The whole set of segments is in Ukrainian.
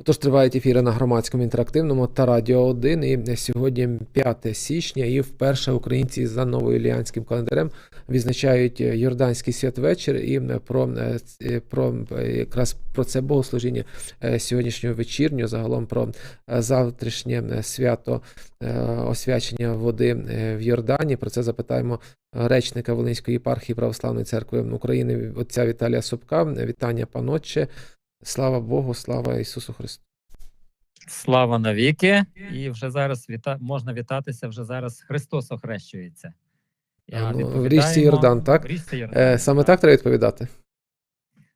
Отож, тривають ефіри на громадському інтерактивному та Радіо 1. І сьогодні 5 січня, і вперше українці за новоюліанським календарем відзначають Йорданський святвечір. І про, е, про е, якраз про це богослужіння е, сьогоднішнього вечірнього, загалом про е, завтрашнє е, свято е, освячення води е, в Йордані. Про це запитаємо речника Волинської єпархії Православної церкви України отця Віталія Собка. Вітання, панотче. Слава Богу, слава Ісусу Христу. Слава навіки! І вже зараз віта... можна вітатися. Вже зараз Христос охрещується. А, ну, в річці Йордан, так? В річці Йордан. Е, саме так треба відповідати.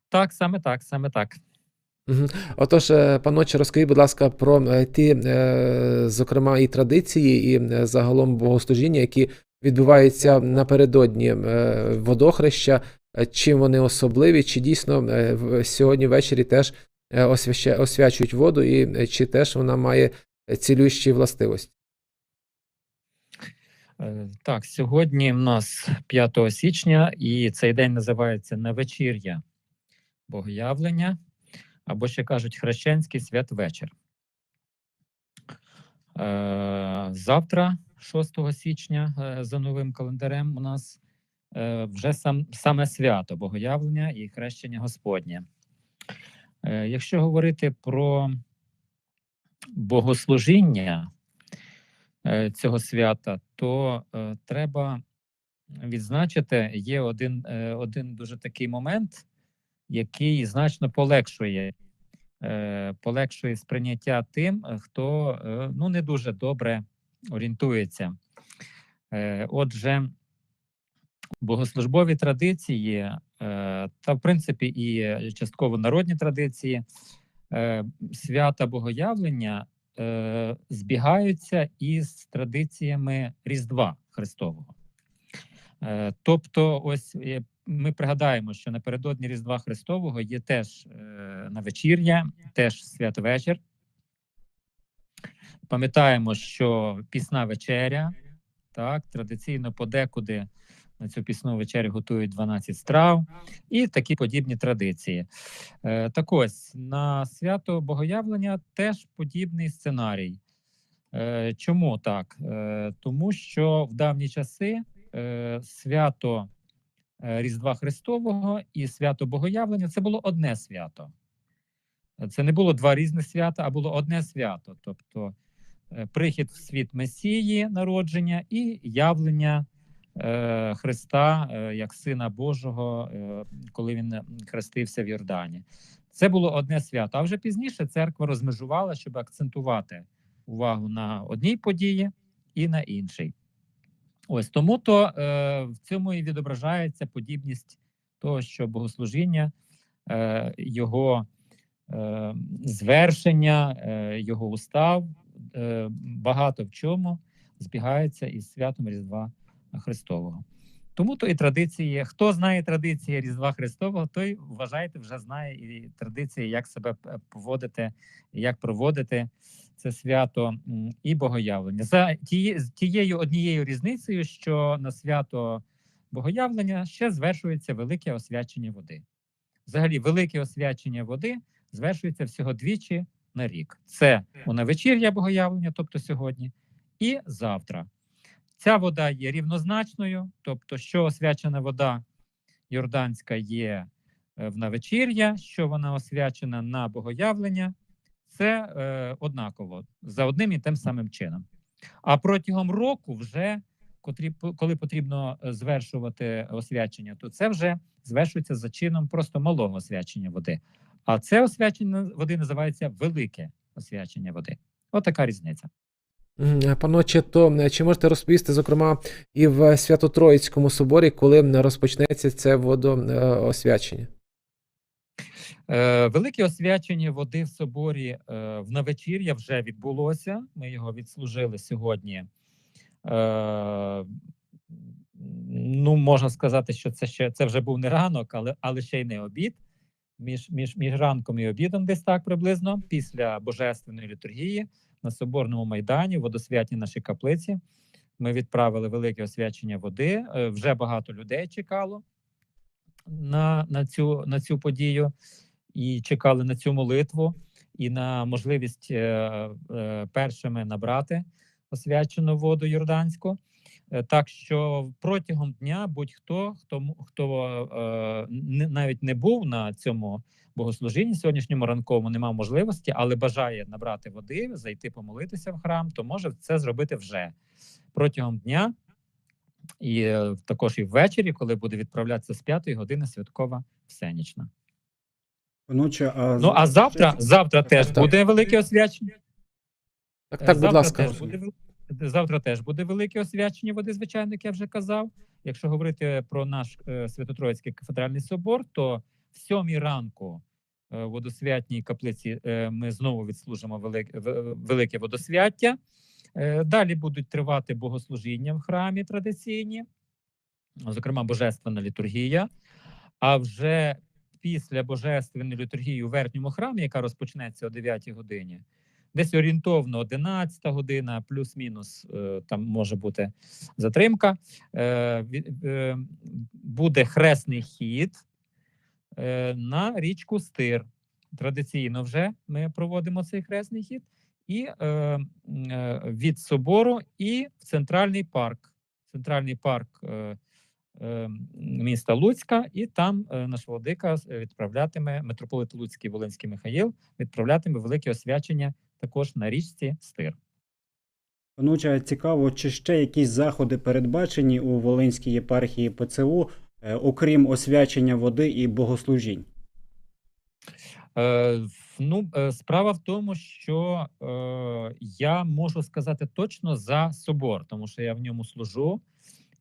Так, саме так, саме так. Отож, е, паноче, розкажіть, будь ласка, про е, ті, зокрема, і традиції, і загалом богослужіння, які відбуваються напередодні водохреща. Е, Чим вони особливі? Чи дійсно е, сьогодні ввечері теж е, освячують воду, і чи теж вона має цілющі властивості? Так, сьогодні в нас 5 січня, і цей день називається Невечір'я Богоявлення, або ще кажуть хрещенський святвечір. Завтра, 6 січня, за новим календарем, у нас вже сам, саме свято Богоявлення і хрещення Господнє. Е, Якщо говорити про богослужіння е, цього свята, то е, треба відзначити, є один, е, один дуже такий момент, який значно полегшує, е, полегшує сприйняття тим, е, хто е, ну, не дуже добре орієнтується. Е, Отже, богослужбові традиції, е, та в принципі і частково народні традиції е, свята Богоявлення е, збігаються із традиціями Різдва Христового. Тобто, ось ми пригадаємо, що напередодні Різдва Христового є теж на вечір'я, теж святвечір. Пам'ятаємо, що пісна вечеря, так, традиційно подекуди на цю пісну вечерю готують 12 страв і такі подібні традиції. Е, так ось на свято Богоявлення теж подібний сценарій. Е, чому так? Е, тому що в давні часи свято Різдва Христового і свято Богоявлення це було одне свято. Це не було два різних свята, а було одне свято. Тобто прихід в світ Месії, народження і явлення Христа е, як Сина Божого, е, коли він хрестився в Йордані. Це було одне свято. А вже пізніше церква розмежувала, щоб акцентувати увагу на одній події і на іншій. Ось тому то е, в цьому і відображається подібність того, що богослужіння, е, його е, звершення, е, його устав е, багато в чому збігається із святом Різдва Христового. Тому то і традиції. Хто знає традиції Різдва Христового, той вважайте, вже знає і традиції, як себе поводити, як проводити це свято і богоявлення. За тією однією різницею, що на свято богоявлення ще звершується велике освячення води. Взагалі, велике освячення води звершується всього двічі на рік. Це у навечір'я богоявлення, тобто сьогодні, і завтра. Ця вода є рівнозначною, тобто, що освячена вода Йорданська є е, в навечір'я, що вона освячена на богоявлення, це е, однаково за одним і тим самим чином. А протягом року, вже коли потрібно е, звершувати освячення, то це вже звершується за чином просто малого освячення води. А це освячення води називається велике освячення води. Отака різниця. Паноче, то чи можете розповісти, зокрема, і в Свято-Троїцькому соборі, коли розпочнеться це водоосвячення? Е, Велике освячення води в соборі е, в навечір'я вже відбулося. Ми його відслужили сьогодні. Е, Ну, можна сказати, що це ще це вже був не ранок, але, але ще й не обід. Між, між, між ранком і обідом, десь так приблизно, після божественної літургії на соборному майдані, в водосвятій нашій каплиці. Ми відправили велике освячення води. Е, Вже багато людей чекало на, на, цю, на цю подію і чекали на цю молитву. і на можливість е, е, першими набрати освячену воду Йорданську. Так що протягом дня будь-хто, хто хто навіть не був на цьому богослужінні сьогоднішньому ранковому, не мав можливості, але бажає набрати води, зайти помолитися в храм, то може це зробити вже протягом дня. І е, також і ввечері, коли буде відправлятися з п'ятої години святкова всенічна. Паноче, а Ну а завтра, завтра теж так. буде велике освячення. Так, так, будь ласка. Теж буде, завтра теж буде велике освячення води, звичайно, як я вже казав. Якщо говорити про наш е, Свято-Троїцький кафедральний собор, то в сьомій ранку е, в водосвятній каплиці е, ми знову відслужимо велике, водосвяття. Е, далі будуть тривати богослужіння в храмі традиційні, зокрема Божественна літургія. А вже після Божественної літургії у верхньому храмі, яка розпочнеться о 9 годині, десь орієнтовно 11 година, плюс-мінус е, там може бути затримка. е, е, Буде хресний хід е, на річку Стир. Традиційно вже ми проводимо цей хресний хід, і е, е, від собору, і в центральний парк. Центральний парк е, е, міста Луцька, і там е, наш владика е, відправлятиме митрополит Луцький Волинський Михаїл, відправлятиме велике освячення також на річці Стир. Паноче, цікаво, чи ще якісь заходи передбачені у Волинській єпархії ПЦУ, е, окрім освячення води і богослужінь? Е, ну, е, справа в тому, що е, я можу сказати точно за собор, тому що я в ньому служу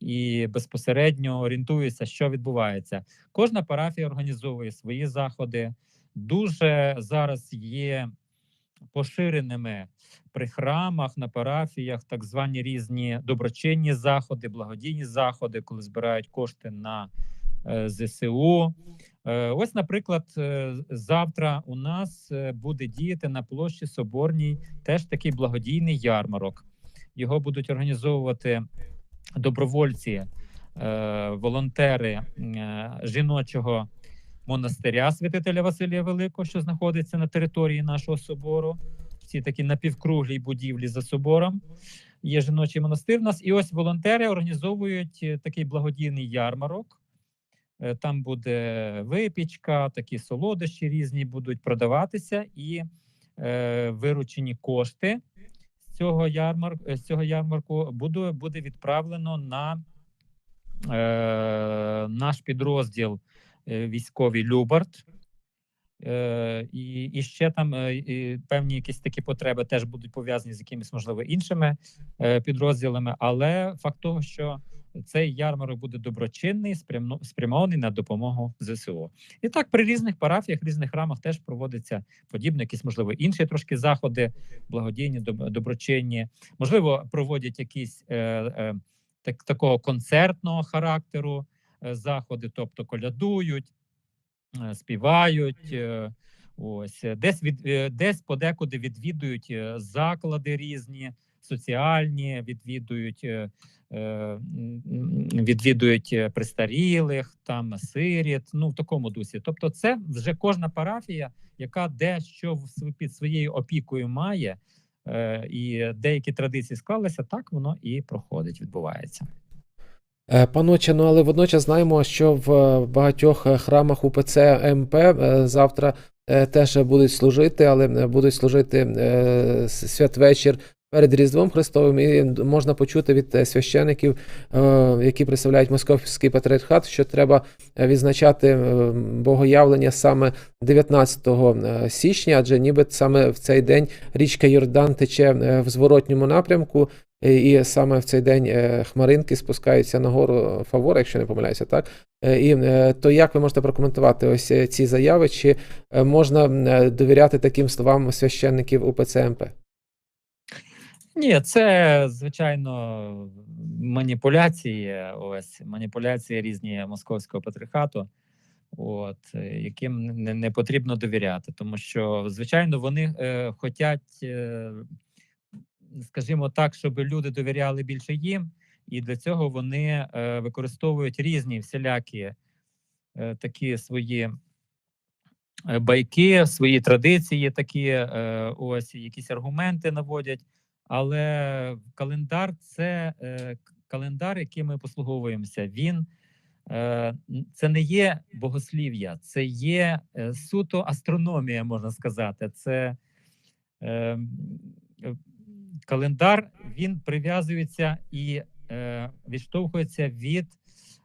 і безпосередньо орієнтуюся, що відбувається. Кожна парафія організовує свої заходи. Дуже зараз є поширеними при храмах на парафіях так звані різні доброчинні заходи, благодійні заходи, коли збирають кошти на е, ЗСУ. Е, Ось, наприклад, е, завтра у нас буде діяти на площі Соборній теж такий благодійний ярмарок. Його будуть організовувати добровольці, волонтери жіночого монастиря святителя Василія Великого, що знаходиться на території нашого собору. В цій такій напівкруглій будівлі за собором. Є жіночий монастир. У нас і ось волонтери організовують е, такий благодійний ярмарок. Е, Там буде випічка, такі солодощі різні будуть продаватися, і е, виручені кошти з цього ярмарку, з цього ярмарку буде, буде відправлено на е, наш підрозділ е, військовий Любарт. Е, і, і ще там е, і певні якісь такі потреби теж будуть пов'язані з якимись, можливо, іншими підрозділами. Але факт того, що цей ярмарок буде доброчинний, спрямований на допомогу ЗСУ. І так при різних парафіях, різних храмах теж проводиться подібне, якісь можливо інші трошки заходи, благодійні, доб- доброчинні. Можливо, проводять якісь е, е, так, такого концертного характеру заходи, тобто колядують, е, співають. е, Ось е, десь від е, десь подекуди відвідують е, заклади різні, соціальні, відвідують е, е, відвідують е, престарілих, там сиріт. Ну в такому дусі. Тобто, це вже кожна парафія, яка дещо під своєю опікою має, е, і деякі традиції склалися, так воно і проходить, відбувається. Е, Паноче, ну але водночас знаємо, що в е, багатьох е, храмах УПЦ МП завтра теж будуть служити, але будуть служити святвечір перед Різдвом Христовим, і можна почути від священиків, які представляють Московський патріархат, що треба відзначати богоявлення саме 19 е, січня, адже ніби саме в цей день річка Йордан тече в зворотньому напрямку. Е, І саме в цей день е, хмаринки спускаються на гору Фавора, якщо не помиляюся, так? Е, І то як ви можете прокоментувати ось ці заяви? Чи можна довіряти таким словам священників УПЦ МП? Ні, це звичайно маніпуляції. Ось маніпуляції різні московського патріархату, от яким не, не потрібно довіряти, тому що звичайно вони е, хочуть, е, скажімо так, щоб люди довіряли більше їм, і для цього вони е, використовують різні всілякі е, такі свої е, байки, свої традиції, такі ось якісь аргументи наводять. Але календар це календар, яким ми послуговуємося. Він це не є богослів'я, це є суто астрономія, можна сказати. Це е, м, е, календар він прив'язується і е, відштовхується від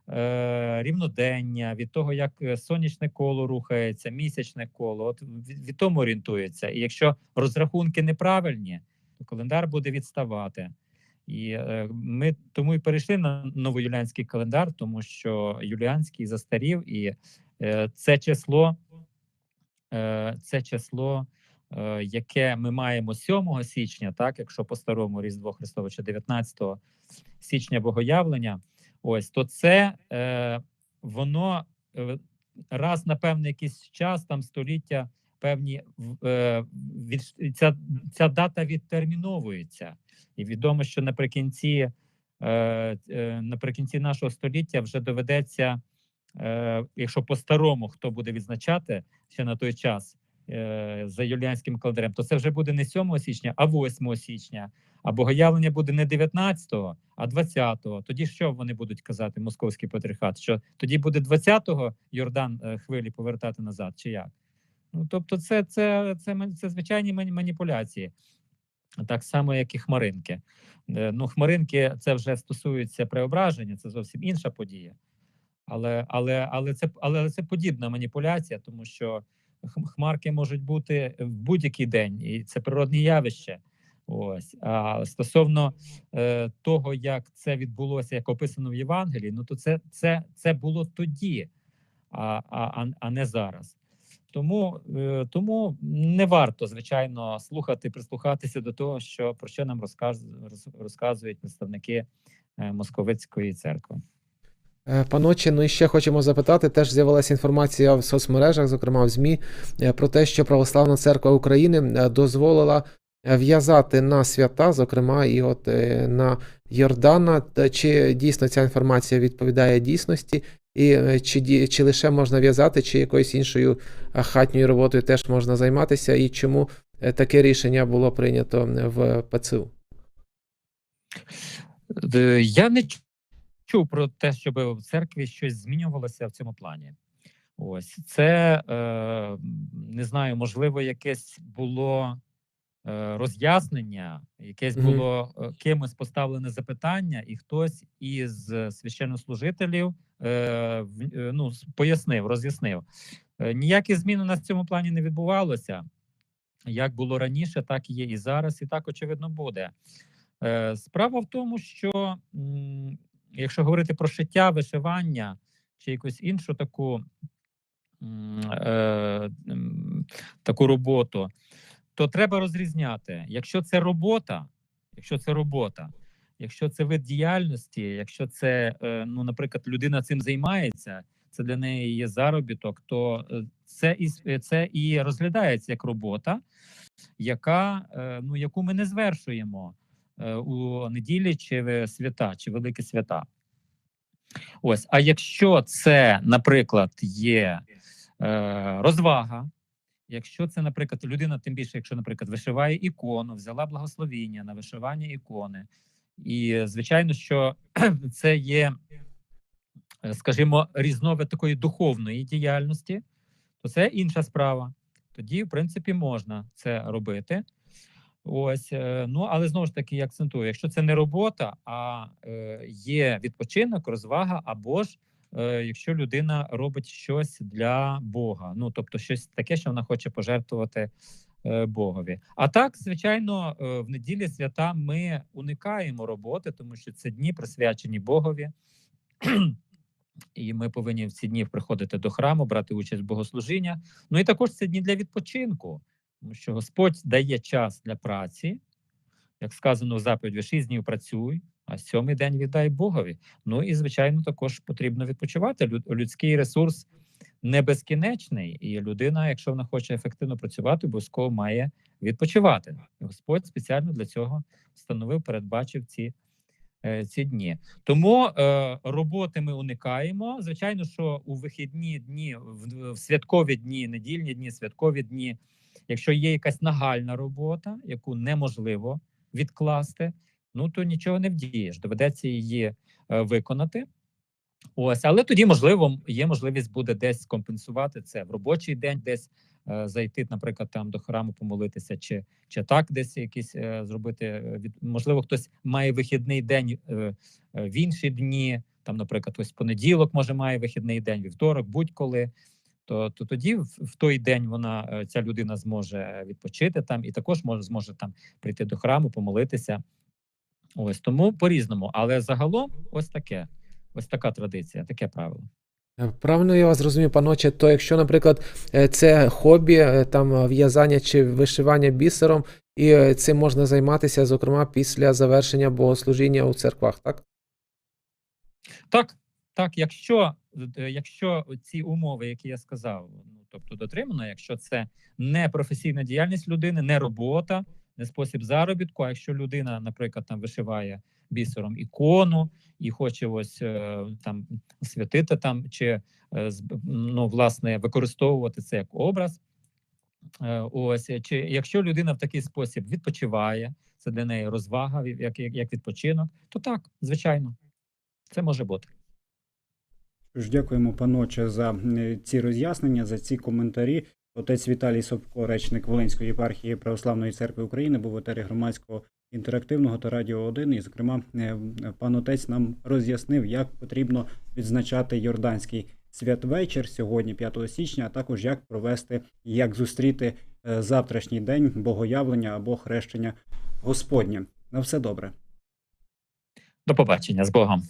е, рівнодення, від того, як е, сонячне коло рухається, місячне коло. От від, від тому орієнтується. І якщо розрахунки неправильні, то календар буде відставати. І е, ми тому і перейшли на новоюліанський календар, тому що юліанський застарів, і е, це число, е, це число, яке ми маємо 7 січня, так якщо по старому Різдво Христове чи 19 січня Богоявлення, ось то це е, воно е, раз на певний якийсь час, там століття, певні е, від, ця, ця дата відтерміновується. І відомо, що наприкінці, е, е, наприкінці нашого століття вже доведеться, е, якщо по-старому хто буде відзначати ще на той час е, за юліанським календарем, то це вже буде не 7 січня, а 8 січня. А богоявлення буде не 19-го, а 20-го. Тоді що вони будуть казати, московський патріархат? Що тоді буде 20-го Йордан е, хвилі повертати назад, чи як? Ну тобто, це, це, це, це, це звичайні маніпуляції. Так само, як і хмаринки. Е, Ну, хмаринки це вже стосується преображення, це зовсім інша подія. Але, але, але, це, але це подібна маніпуляція, тому що хмарки можуть бути в будь-який день, і це природне явище. Ось а стосовно е, того, як це відбулося, як описано в Євангелії, ну то це, це, це було тоді, а, а, а- не зараз. Тому, е, тому не варто, звичайно, слухати, прислухатися до того, що про що нам розказ, роз- розказують представники е, московицької церкви. Е, Паночі, ну і ще хочемо запитати. Теж з'явилася інформація в соцмережах, зокрема в ЗМІ, е, про те, що Православна церква України е, дозволила в'язати на свята, зокрема, і от на Йордана. Чи дійсно ця інформація відповідає дійсності, і чи, чи лише можна в'язати, чи якоюсь іншою хатньою роботою теж можна займатися, і чому таке рішення було прийнято в ПЦУ? Я не чув про те, щоб в церкві щось змінювалося в цьому плані. Ось це е, не знаю, можливо, якесь було е, роз'яснення, якесь було е, кимось поставлене запитання, і хтось із священнослужителів е, е, ну, пояснив, роз'яснив. Е, Ніяких змін у нас в цьому плані не відбувалося. Як було раніше, так і є і зараз, і так очевидно буде. Е, Справа в тому, що м, якщо говорити про шиття, вишивання чи якусь іншу таку, е, таку роботу, то треба розрізняти. Якщо це робота, якщо це робота, якщо це вид діяльності, якщо це, е, ну, наприклад, людина цим займається, це для неї є заробіток, то е, це і е, це і розглядається як робота, яка е, ну яку ми не звершуємо у неділі чи в свята, чи великі свята. Ось, а якщо це, наприклад, є е, розвага, якщо це, наприклад, людина, тим більше, якщо, наприклад, вишиває ікону, взяла благословіння на вишивання ікони, і звичайно, що це є, е, скажімо, різновид такої духовної діяльності, то це інша справа. Тоді, в принципі, можна це робити. Ось, е, ну але знову ж таки я акцентую: якщо це не робота, а е, є відпочинок, розвага, або ж е, якщо людина робить щось для Бога, ну тобто щось таке, що вона хоче пожертвувати е, Богові. А так, звичайно, е, в неділі свята ми уникаємо роботи, тому що це дні присвячені Богові. І ми повинні в ці дні приходити до храму, брати участь в богослужіння. Ну і також це дні для відпочинку, тому що Господь дає час для праці, як сказано в заповіді, шість днів працюй, а сьомий день віддай Богові. Ну і звичайно, також потрібно відпочивати. Люд- Людський ресурс не безкінечний, і людина, якщо вона хоче ефективно працювати, обов'язково має відпочивати. Господь спеціально для цього встановив, передбачив ці е, ці дні. Тому е, роботи ми уникаємо. Звичайно, що у вихідні дні, в, в святкові дні, недільні дні, святкові дні, якщо є якась нагальна робота, яку неможливо відкласти, ну то нічого не вдієш. Доведеться її е, виконати. Ось, але тоді, можливо, є можливість буде десь компенсувати це в робочий день, десь е, зайти, наприклад, там до храму помолитися, чи, чи так десь якісь е, зробити. е, Від можливо, хтось має вихідний день е, е, в інші дні. Там, наприклад, ось понеділок може має вихідний день, вівторок, будь-коли. То, то тоді в, в той день вона е, ця людина зможе відпочити там і також може зможе там прийти до храму, помолитися. Ось тому по-різному. Але загалом, ось таке. Ось така традиція, таке правило. Е, Правильно я вас зрозумів, паноче, то якщо, наприклад, е, це хобі, е, там е, в'язання чи вишивання бісером, і е, цим можна займатися, зокрема, після завершення богослужіння у церквах, так? Так, так, якщо, е, якщо ці умови, які я сказав, ну тобто дотримано, якщо це не професійна діяльність людини, не робота, не спосіб заробітку. А якщо людина, наприклад, там вишиває бісером ікону і хоче ось е, там святити там, чи е, ну, власне використовувати це як образ. Е, Ось чи якщо людина в такий спосіб відпочиває, це для неї розвага, як, як, як відпочинок, то так, звичайно, це може бути. Тож дякуємо, паноче, за ці роз'яснення, за ці коментарі. Отець Віталій Собко, речник Волинської єпархії Православної церкви України, був в етері громадського інтерактивного та радіо 1. І, зокрема, е, пан отець нам роз'яснив, як потрібно відзначати Йорданський святвечір сьогодні, 5 січня, а також як провести як зустріти е, завтрашній день богоявлення або хрещення Господнє. На все добре. До побачення з Богом.